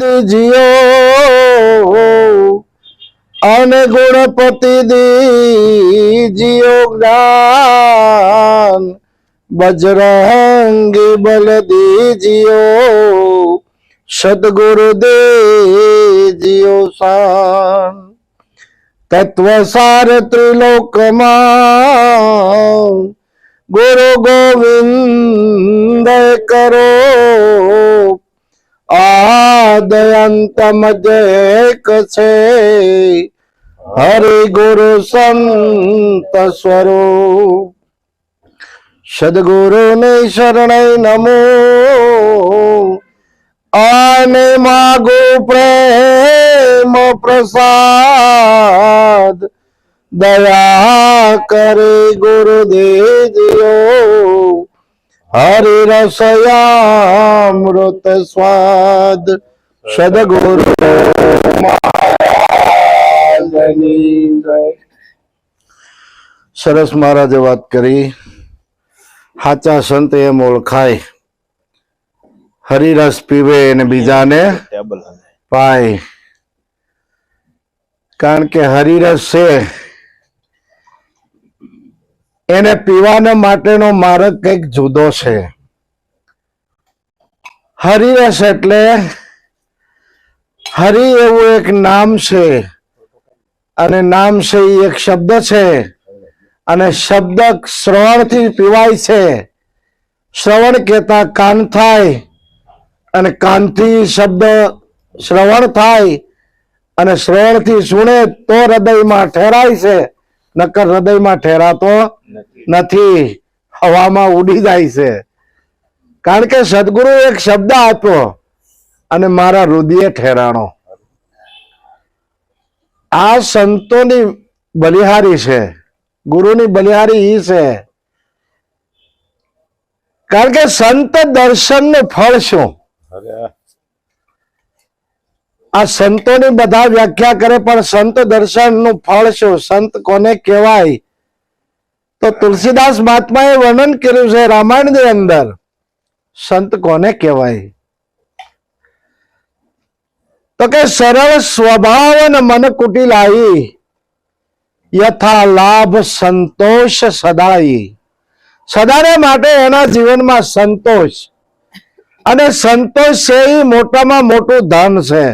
જીઓ. અને ગુણપતિ દીજીઓ જ્ઞાન. બજરંગી બલ દીજીઓ. સદગુરુ દેજીઓ શાન તત્વ સાર ત્રિલોકમાં ગુરુ ગોવિંદ કરો. આદયંત મધ્ય એક છે હરે ગુરુ સંત સ્વરૂપ. સદગુરુ ને શરણય નમો. આને માગો પ્રેમ પ્રસાદ. દયા કરે ગુરુદેવજીઓ. હરિ રસયામૃત સ્વાદ. સદગુરુ સરસ મહારાજે વાત કરી. સાચા સંત એમ ઓળખાય. હરિરસ પીવે અને બીજાને પાય. કારણ કે હરિરસ છે એને પીવાના માટેનો માર્ગ કંઈક જુદો છે. હરિરસ એટલે હરિ એવું એક નામ છે અને નામ છે એક શબ્દ છે અને શબ્દ શ્રવણથી પીવાય છે. શ્રવણ કેતા કાન થાય અને કાનથી શબ્દ શ્રવણ થાય અને શ્રવણથી સુણે તો હૃદયમાં ઠેરાય છે. નકર હૃદયમાં ઠેરાતો નથી. હવામાં ઉડી જાય છે. કારણ કે સદગુરુ એક શબ્દ આપ્યો અને મારા રુદિએ ઠેરાણો. આ સંતોની બલિહારી છે. ગુરુની બલિહારી ઈ છે. કારણ કે સંત દર્શનનું ફળ શું? અરે આ સંતોની બધા વ્યાખ્યા કરે, પણ સંત દર્શનનું ફળ શું? સંત કોને કહેવાય? તો તુલસીદાસ મહાત્માએ વર્ણન કર્યું છે રામાયણની અંદર. સંત કોને કહેવાય? તો કે સરળ સ્વભાવ અને મન કુટિલાઈ યથા લાભ સંતોષ સદાઈ સદાને માટે એના જીવનમાં સંતોષ. અને સંતોષ છે એ મોટામાં મોટું ધન છે.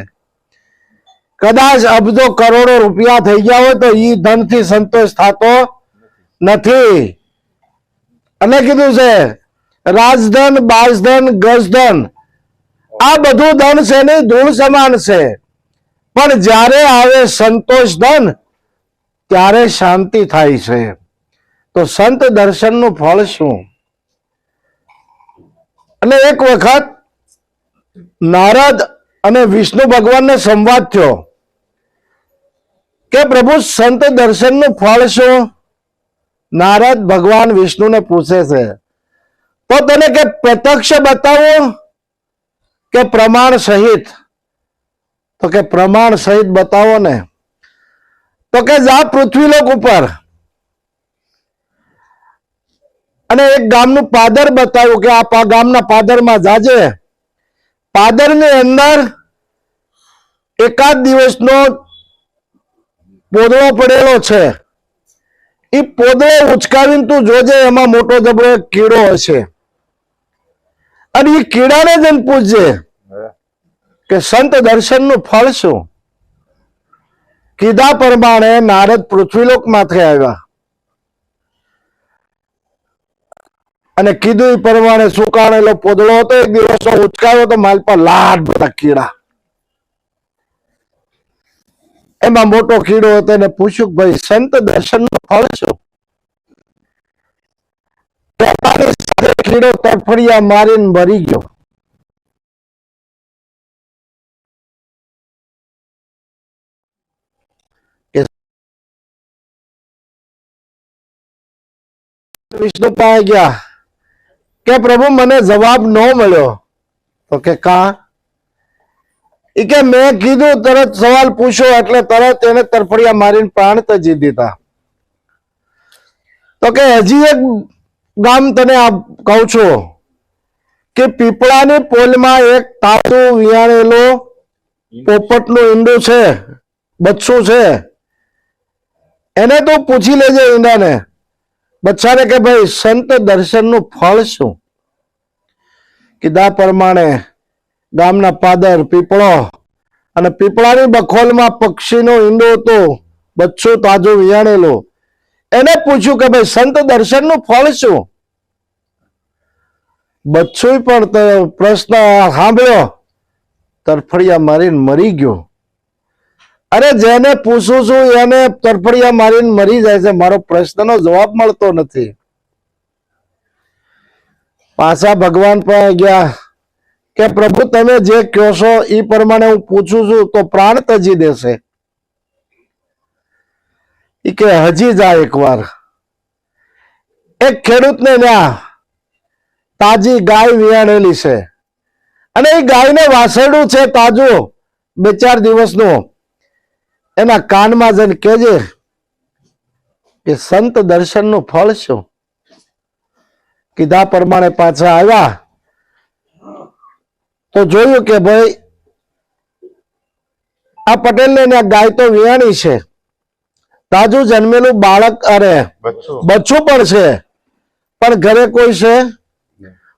કદાચ અબજો કરોડો રૂપિયા થઈ ગયા હોય તો ઈ ધનથી સંતોષ થતો નથી. અને કીધું છે, રાજધન, બાજધન, ગજધન, આ બધું ધન છે ને ધૂળ સમાન છે. પણ જ્યારે આવે સંતોષ ધન, ત્યારે શાંતિ થાય છે. તો સંત દર્શનનું ફળ શું? અને એક વખત નારદ અને વિષ્ણુ ભગવાનનો સંવાદ થયો. કે પ્રભુ સંત દર્શનનું ફળ શું? નારદ ભગવાન વિષ્ણુને પૂછે છે. તો તને કે પ્રત્યક્ષ બતાવો કે પ્રમાણ સહિત? તો કે પ્રમાણ સહિત બતાવો ને. તો કે જા પૃથ્વીલોક ઉપર. અને એક ગામનું પાદર બતાવ્યું કે આ ગામના પાદરમાં જાજે. પાદરની અંદર એકાદ દિવસનો પોદળો પડેલો છે. એ પોદળો ઉચકાવીને તું જોજે, એમાં મોટો જબરો કીડો હશે. અને એ કીડાને જઈને પૂછજે કે સંત દર્શનનું ફળ શું? કીધા પ્રમાણે નારદ પૃથ્વીલોકમાંથી આવ્યા. અને કીધું એ પ્રમાણે સુકાણેલો પોદળો હતો, એક દિવસ ઉચકાયો તો માલ પર લાડ બધા કીડા. એમાં મોટો કીડો હતો એને પૂછ્યું ભાઈ સંત દર્શનનું ફળ શું? વેપારી સાથે કીડો તરફડિયા મારીને મરી ગયો. વિષ્ણુ પાસે ગયા કે પ્રભુ મને જવાબ ન મળ્યો. તો કે કા? ઈ કે મેં કીધું, તરત સવાલ પૂછ્યો એટલે તરત એને તરફડિયા મારીને પ્રાણ તજી દીધા. તો કે હજી એક ગામ તને આ કહું છું કે પીપળાની પોલમાં એક તાતું વિયાણેલો પોપટનું ઈંડું છે, બચ્છું છે. એને તો પૂછી લેજે ઈંડાને. બચ્ચાને કે ભાઈ, સંત દર્શનનું ફળ શું? કીધા પ્રમાણે ગામના પાદર પીપળો. અને પીપળાની બખોલમાં પક્ષીનો ઈંડો હતો બચ્ચો તાજો વિયાણેલો. એને પૂછ્યું કે ભાઈ, સંત દર્શનનું ફળ શું? બચ્ચો પણ પ્રશ્ન સાંભળ્યો. તરફડિયા મારીને મરી ગયો. અરે જેને પૂછું છું એને તરફડિયા મારીને મરી જાય છે. મારો પ્રશ્નનો જવાબ મળતો નથી. પાછા ભગવાન પણ ગયા. કે પ્રભુ, તમે જે કહો છો એ પ્રમાણે હું પૂછું છું, તો પ્રાણ તજી દેશે. એ કે હજી જા એકવાર. એક ખેડૂતને ત્યાં તાજી ગાય વિયાણેલી છે. અને એ ગાયને વાસરડું છે તાજું. બે ચાર દિવસનું. એના કાનમાં જઈને કેજે કે સંત દર્શનનું ફળ શું? કીધા પ્રમાણે પાછા આવ્યા. તો જોયું કે ભાઈ આ પટેલ ને ગાય તો વિયાણી છે. તાજું જન્મેલું બાળક અરે બચ્ચું બચ્ચું પણ છે. પણ ઘરે કોઈ છે?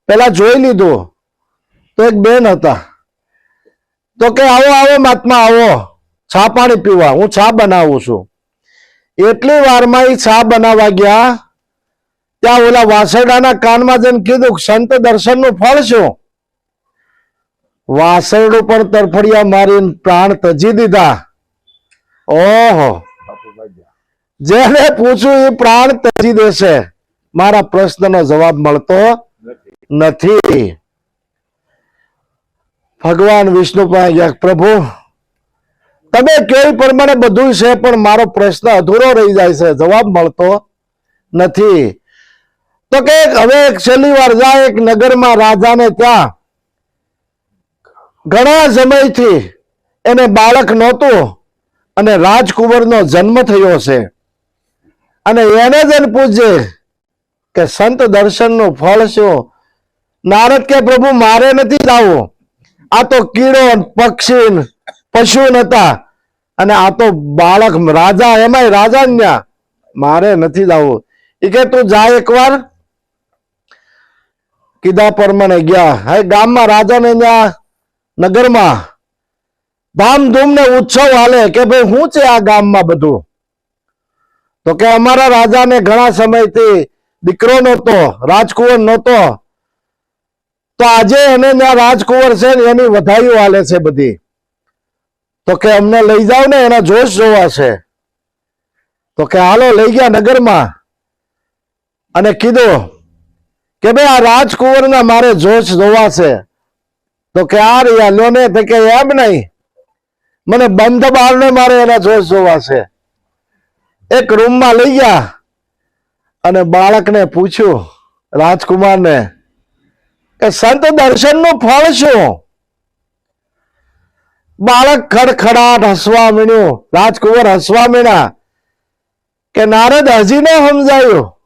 પેલા જોઈ લીધું. તો એક બેન હતા. તો કે આવો આવો મહાત્મા આવો. ચા પાણી પીવા. હું ચા બનાવું છું. એટલી વારમાં એ ચા બનાવવા ગયા. ત્યાં ઓલા વાસરડાના કાનમાં જઈને કીધું સંત સંત દર્શનનું ફળ શું? વાસરડું ઉપર તરફડિયા મારીને પ્રાણ તજી દીધા. ઓહો. જેને પૂછું એ પ્રાણ તજી દેશે. મારા પ્રશ્નનો જવાબ મળતો નથી. ભગવાન વિષ્ણુ પ્રભુ, તમે કેવી પ્રમાણે બધું છે, પણ મારો પ્રશ્ન અધૂરો રહી જાય છે. જવાબ મળતો નથી. તો કે હવે છેલ્લી વાર જાય એક નગરમાં રાજાને ત્યાં ઘણા સમયથી એને બાળક નહોતું અને રાજકુંવરનો જન્મ થયો છે. અને એને જ એને કે સંત દર્શનનું ફળ શું નારદ કે પ્રભુ, મારે નથી જાવું. આ તો કીડો પક્ષી પશુ નતા અને આ તો બાળક રાજા, એમાંય રાજા ન્યા. મારે નથી જાવું. એ કે તું જા એકવાર. કીધા પ્રમાણે ગયા. હવે ગામમાં રાજાને ત્યાં નગરમાં ધામધૂમ ને ઉત્સવ હાલે કે ભાઈ શું છે આ ગામમાં બધું? તો કે અમારા રાજાને ઘણા સમયથી દીકરો નહોતો, રાજકુંવર નહોતો. તો આજે એને જ્યાં રાજકુંવર છે ને એની વધાઈઓ હાલે છે બધી. તો કે અમને લઈ જાવ ને, એના જોશ જોવા છે. તો કે હાલો, લઈ ગયા નગરમાં. અને કીધું કે ભાઈ આ રાજકુંવરના મારે જોશ જોવા છે. તો કે આ રહ્યા લ્યો ને તો કે એમ નહીં. મને બંધ બારને મારે એના જોશ જોવા છે. એક રૂમમાં લઈ ગયા અને બાળકને પૂછ્યું, રાજકુમારને, કે સંત દર્શનનું ફળ શું? બાળક ખડખડાટ હસવા મીણ્યું. રાજકુમાર હસવા મીણ્યા કે, નારદ, હજી ન સમજાયું?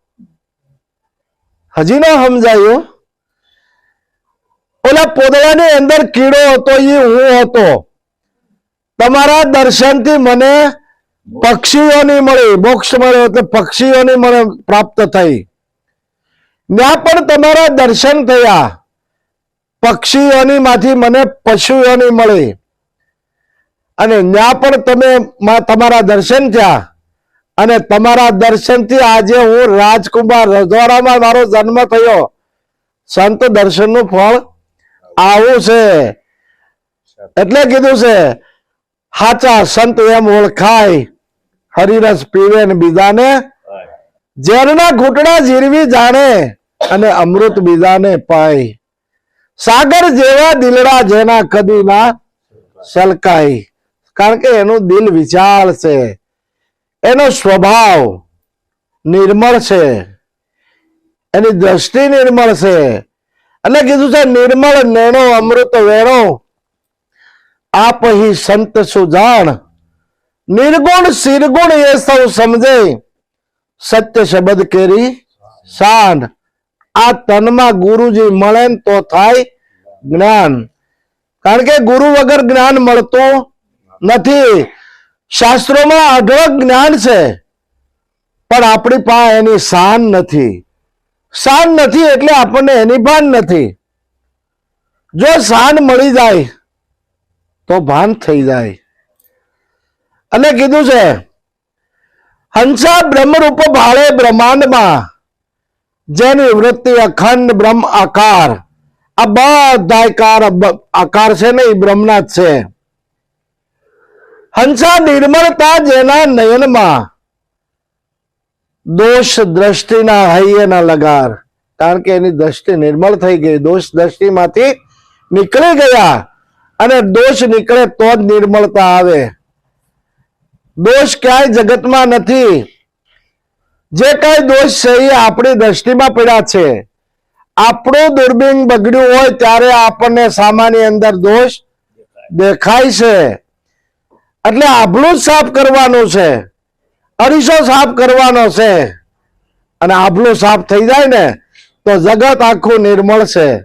હજી ન સમજાયું? ઓલા પોદળાની અંદર કીડો હતો એ હું હતો. તમારા દર્શનથી મને પક્ષીઓની મળી, મોક્ષ મળ્યો એટલે પક્ષીઓની મને પ્રાપ્ત થઈ. ત્યાં પણ તમારા દર્શન થયા. પક્ષીઓની માંથી મને પશુઓની મળી. અને ત્યાં પણ તમે તમારા દર્શન થયા. અને તમારા દર્શનથી આજે હું રાજકુમાર રજવાડામાં મારો જન્મ થયો. સંત દર્શનનું ફળ આવું છે. એટલે કીધું છે હાચા સંત એમ ઓળખાય હરિરસ પીવે ને બીજાને ઝેરના ઘૂંટડા જીરવી જાણે અને અમૃત બીજાને પાય. સાગર જેવા દિલડા જેના કદી ના સલકાય કારણ કે એનું દિલ વિશાળ છે. એનો સ્વભાવ નિર્મળ છે. એની દ્રષ્ટિ નિર્મળ છે. એટલે કીધું છે, નિર્મળ નેણો, અમૃત વેણો. આપ હી સંત સુજાણ નિર્ગુણ શિરગુણ એ સૌ સમજે. સત્ય શબ્દ કેરી શાન આ તનમાં ગુરુજી મળે તો થાય જ્ઞાન. કારણ કે ગુરુ વગર જ્ઞાન મળતું નથી. શાસ્ત્રોમાં અઢળક જ્ઞાન છે, પણ આપણી પાસે એની શાન નથી. શાન નથી એટલે આપણને એની ભાન નથી. જો શાન મળી જાય, તો ભાન થઈ જાય. અને કીધું છે, હંસા બ્રહ્મરૂપ ભાળે બ્રહ્માંડમાં, જેની વૃત્તિ અખંડ બ્રહ્મ આકાર. આ બધા આકાર છે ને એ બ્રહ્મના છે. હંસા નિર્મળતા જેના નયનમાં દોષ દ્રષ્ટિના હૈયેના લગાર. કારણ કે એની દ્રષ્ટિ નિર્મળ થઈ ગઈ. દોષ દ્રષ્ટિમાંથી નીકળી ગયા. અને દોષ નીકળે તો જ નિર્મળતા આવે. દોષ ક્યાંય જગતમાં નથી. જે કઈ દોષ છે એ આપણી દ્રષ્ટિમાં પડ્યા છે. આપણું દુર્બીન બગડ્યું હોય ત્યારે આપણને સામાન્ય અંદર દોષ દેખાય છે. એટલે આભલું જ સાફ કરવાનું છે. અરીસો સાફ કરવાનો છે. અને આભલું સાફ થઈ જાય ને, તો જગત આખું નિર્મળ છે.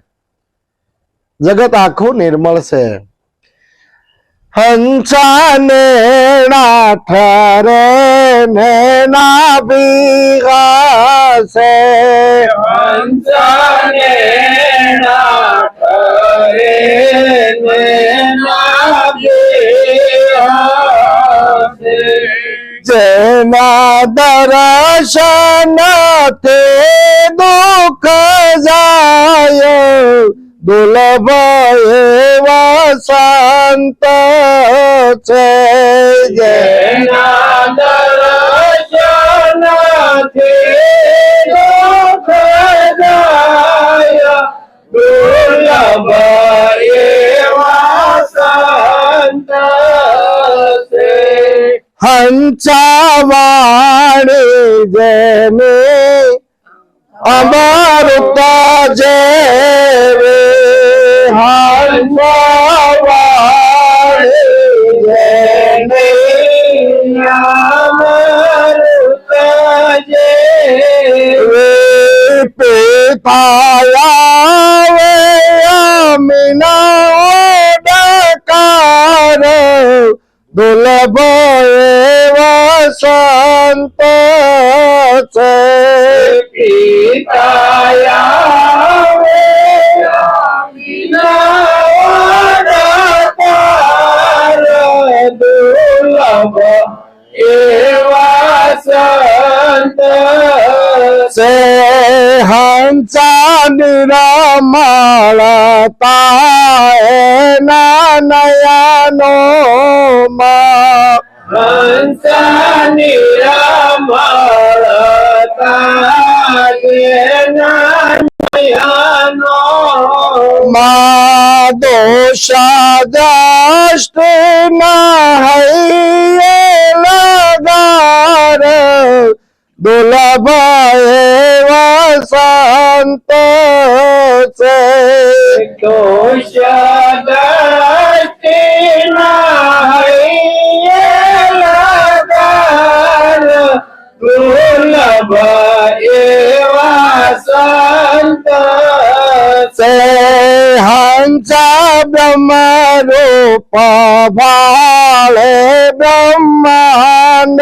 જગત આખું નિર્મળ છે. હંસાને ઠરે ને ના ભીગાશે. હંસને નાભિહાસે. જેના દર્શન તે દુઃખ જાય દુર્લભ એવા સંત છે જેના દુર્લભ એવા સંત છે. હંસાવાણી જેને અમૃતા જેવે હંસાવાણી જે પિતાયાવે અમીના દુર્લભ એવા સંત છે. એવા સંત સે હંસા નિરમળતા એના નયનો માં હંસાની રમળતા જેના નયનો માં દોષા દ્રષ્ટિ ના હૈયે લગાર દુર્લભ એવા સંત છે. હંસા બ્રહ્મ રૂપ ભાળે બ્રહ્માંડ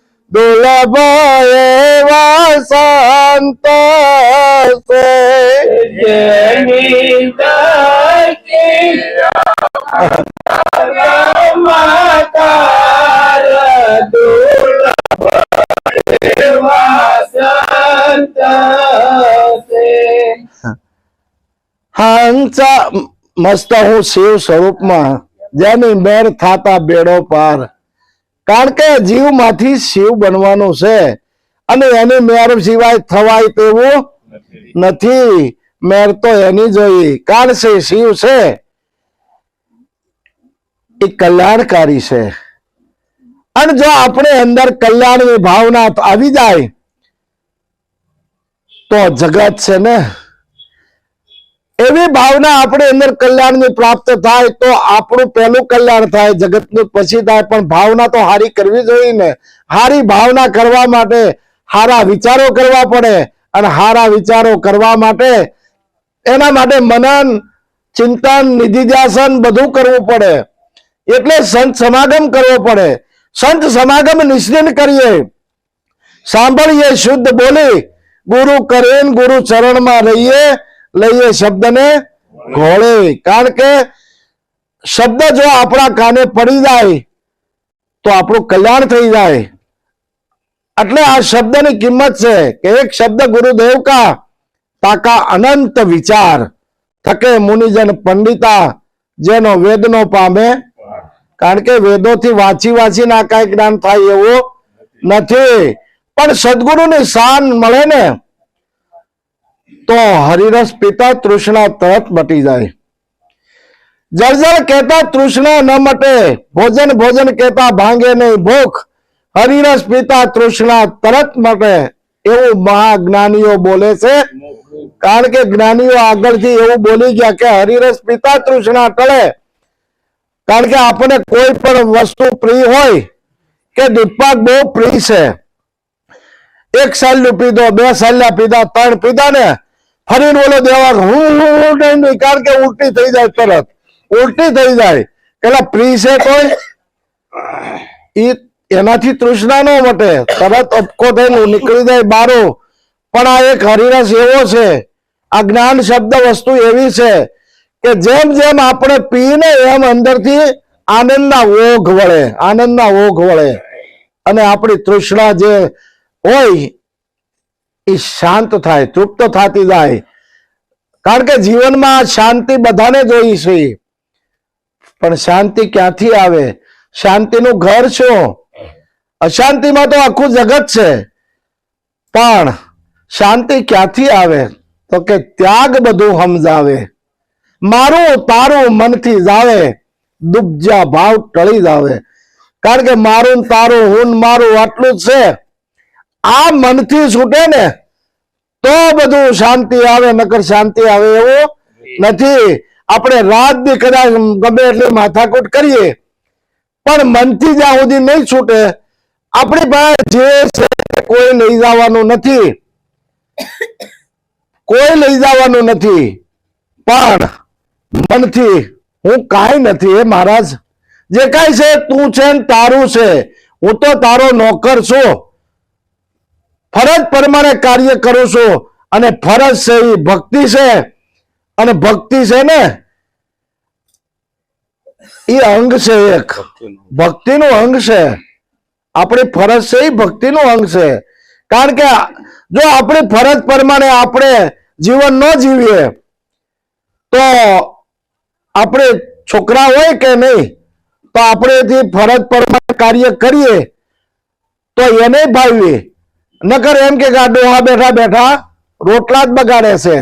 દુર્લભ એવા સંત છે જેની દૃષ્ટિ બ્રહ્મકાર દુર્લભ એવા સંત છે હંસા મસ્ત હું શિવ સ્વરૂપમાં જેની મેર થાતા બેડો પાર કારણ કે જીવમાંથી શિવ બનવાનું છે. અને એની મેર સિવાય થવાય તેવું નથી. મેર તો એની જોઈ કારણ છે શિવ છે. એ કલ્યાણકારી છે. અને જો આપણે અંદર કલ્યાણની ભાવના આવી જાય, તો જગત છે ને એવી ભાવના આપણે અંદર કલ્યાણની પ્રાપ્ત થાય તો આપણું પહેલું કલ્યાણ થાય, જગતનું પછી થાય. પણ ભાવના તો હારી કરવી જોઈએ ને. હારી ભાવના કરવા માટે હારા વિચારો કરવા પડે અને હારા વિચારો કરવા માટે એના માટે મનન, ચિંતન, નિધિધ્યાસન બધું કરવું પડે. એટલે સંત સમાગમ કરવો પડે. સંત સમાગમ નિશ્ચિત કરીએ. સાંભળીએ, શુદ્ધ બોલી. ગુરુ કરીને ગુરુ ચરણમાં રહીએ. લઈએ શબ્દને ઘોળે કારણ કે શબ્દ જો આપણા કાને પડી જાય, તો આપણું કલ્યાણ થઈ જાય. એટલે આ શબ્દની કિંમત છે કે એક શબ્દ ગુરુદેવ કા તાકા અનંત વિચાર થકે મુનિજન પંડિતા જેનો વેદનો પામે. કારણ કે વેદોથી વાંચી વાંચીને આ કાંઈ જ્ઞાન થાય એવું નથી. પણ સદગુરુની શાન મળે ને તો હરિરસ પીતા તૃષ્ણા તરત મટી જાય. જળજળ કહેતા તૃષ્ણા ન મટે, ભોજન ભોજન કહેતા ભાંગે નહીં ભૂખ. હરિરસ પીતા તૃષ્ણા તરત મટે, એવું મહાજ્ઞાનીઓ બોલે છે. કારણ કે જ્ઞાનીઓ આગળથી એવું બોલી ગયા કે હરિરસ પિતા તૃષ્ણા ટળે. કારણ કે આપણને કોઈ પણ વસ્તુ પ્રિય હોય કે દીપક બહુ પ્રિય છે. એક સાલ્યું પીધો, બે સાલ્યા પીધા, ત્રણ પીધા ને ફરીને ઓલો દેવા હું કારણ કે ઉલટી થઈ જાય તરત. ઉલટી થઈ જાય. પેલા પ્રીસેટ હોય એનાથી તૃષ્ણા ન મટે. તરત અપકો થઈને નીકળી જાય બારો. પણ આ એક હરિરસ એવો છે, આ જ્ઞાન શબ્દ વસ્તુ એવી છે કે જેમ જેમ આપણે પીને એમ અંદરથી આનંદના ઓઘ વળે, આનંદના ઓઘ વળે. અને આપણી તૃષ્ણા જે હોય એ શાંત થાય, તૃપ્ત થતી જાય. કારણ કે જીવનમાં શાંતિ બધાને જોઈ છે પણ શાંતિ ક્યાંથી આવે? શાંતિનું ઘર શું અશાંતિમાં તો આખું જગત છે. પણ શાંતિ ક્યાંથી આવે? તો કે ત્યાગ બધું સમજાવે. મારું, તારું મનથી જાવે. દુબજા ભાવ ટળી જાવે. કારણ કે મારું તારું, હું મારું આટલું જ છે. આ મનથી છૂટે ને, તો બધું શાંતિ આવે, નકર શાંતિ આવે એવું નથી. આપણે રાત દી કદાચ ગમે એટલી માથાકૂટ કરીએ, પણ મનથી જ્યાં સુધી નહીં છૂટે, આપણી પાસે જે છે કોઈ લઈ જવાનું નથી. કોઈ લઈ જવાનું નથી. પણ મનથી હું કાંઈ નથી એ મહારાજ. જે કાંઈ છે તું છે તારું છે. હું તો તારો નોકર છું. ફરજ પ્રમાણે કાર્ય કરું છું અને ફરજ છે એ ભક્તિ છે અને ભક્તિ છે ને એ અંગ છે એક. ભક્તિનું અંગ છે. આપણી ફરજ છે એ ભક્તિનું અંગ છે. કારણ કે જો આપણી ફરજ પ્રમાણે આપણે જીવન ન જીવીએ, તો આપણે છોકરા હોય કે નહીં, તો આપણે ફરજ પ્રમાણે કાર્ય કરીએ, તો એને ભાવીએ. નકર એમ કે ડોહા બેઠા બેઠા રોટલા જ બગાડે છે.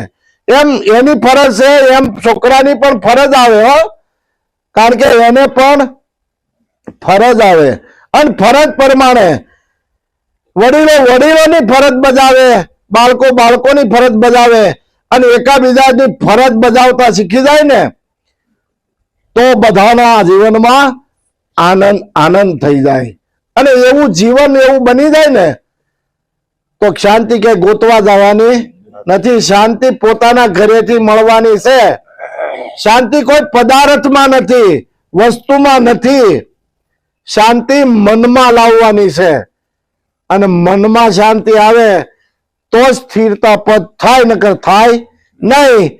એમ એની ફરજ છે, એમ છોકરાની પણ ફરજ આવે હો. કારણ કે એને પણ ફરજ આવે. અને ફરજ પ્રમાણે વડીલો વડીલોની ફરજ બજાવે, બાળકો બાળકોની ફરજ બજાવે અને એકાબીજાની ફરજ બજાવતા શીખી જાય ને, તો બધાના જીવનમાં આનંદ આનંદ થઈ જાય. અને એવું જીવન એવું બની જાય ને તો શાંતિ કે ગોતવા જવાની નથી. શાંતિ પોતાના ઘરેથી મળવાની છે. શાંતિ કોઈ પદાર્થમાં નથી, વસ્તુમાં નથી. શાંતિ મનમાં લાવવાની છે. અને મનમાં શાંતિ આવે તો સ્થિરતા પદ થાય, નકર થાય નહીં.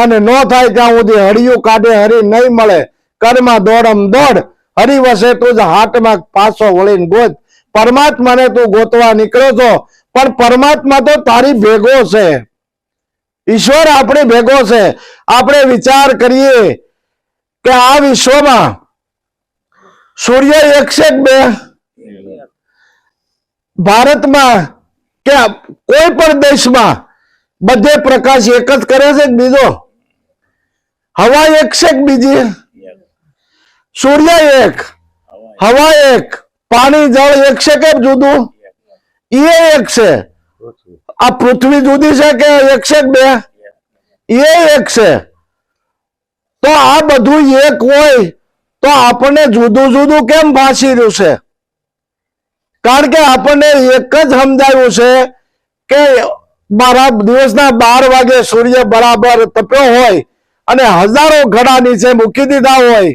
અને ન થાય ત્યાં સુધી હળિયું કાઢે, હરી નહીં મળે. કરમાં દોડમ દોડ. હરી વસે તું જ હાટમાં પાછો વળીને ગોત. પરમાત્માને તું ગોતવા નીકળ્યો છો. પણ પરમાત્મા તો તારી ભેગો છે. ઈશ્વર આપણે ભેગો છે. આપણે વિચાર કરીએ કે આ વિશ્વમાં સૂર્ય એક છે બે? ભારતમાં કે કોઈ પણ દેશમાં બધે પ્રકાશ એક જ કરે છે બીજો? હવા એક છે બીજી? સૂર્ય એક, હવા એક, પાણી, જળ એક છે કે જુદું? એ એક છે. આ પૃથ્વી જુદી છે કે એક છે બે? એ એક છે. તો આ બધું એક હોય તો આપણને જુદું જુદું કેમ ભાસી રહ્યું છે? કારણ કે આપણને એક જ સમજાયું છે કે બારા દિવસના બાર વાગે સૂર્ય બરાબર તપ્યો હોય અને હજારો ઘડા નીચે મૂકી દીધા હોય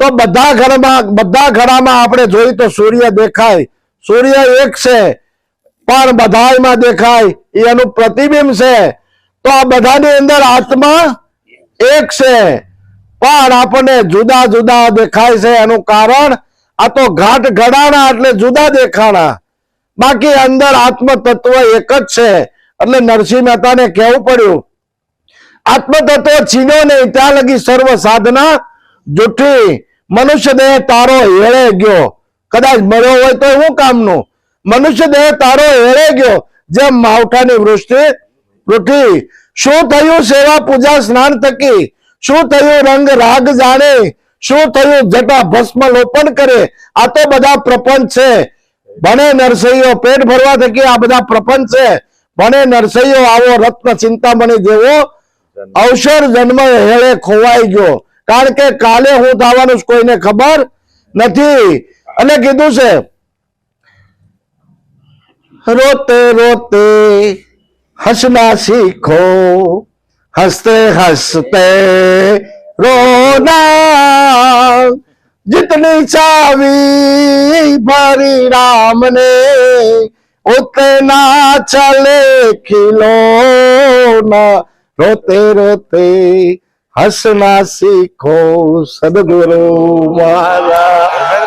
તો બધા ઘરમાં બધા ઘડામાં આપણે જોઈએ તો સૂર્ય દેખાય સૂર્ય એક છે, પણ બધામાં દેખાય એનું પ્રતિબિંબ છે. તો આ બધાની અંદર આત્મા એક છે, પણ આપણને જુદા જુદા દેખાય છે એનું કારણ આ તો ઘાટ ઘડાણા એટલે જુદા દેખાણા. બાકી અંદર આત્મ તત્વ એક જ છે, એટલે નરસિંહ મહેતાને કહેવું પડ્યું. આત્મ તત્વ છીનો નહીં, ત્યાં લગી સર્વ સાધના જૂઠી મનુષ્ય દેહ તારો હેળે ગયો. કદાચ મળ્યો હોય તો શું કામનું? મનુષ્ય દેહ તારો હેળે ગયો. જેમ માવઠાની વૃષ્ટિ પૃથ્વી શું થયું સેવા પૂજા સ્નાન થકી? શું થયું રંગ રાગ જાણે? શું થયું જટા ભસ્મ લોપન કરે? આ તો બધા પ્રપંચ છે. ભણે નરસૈયો પેટ ભરવા થકી આ બધા પ્રપંચ છે. ભણે નરસૈયો આવો રત્ન ચિંતામણી જેવો અવસર જન્મ હેળે ખોવાઈ ગયો. કારણ કે કાલે હું થવાનું કોઈને ખબર નથી. અને કીધું છે, રોતે રોતે હસના શીખો, હસતે હસતે રોના જીતની ચાવી ભરી રામને ઉતના ચલે ખિલોના. રોતે રોતે હસના શીખો, સદગુરુ મારા.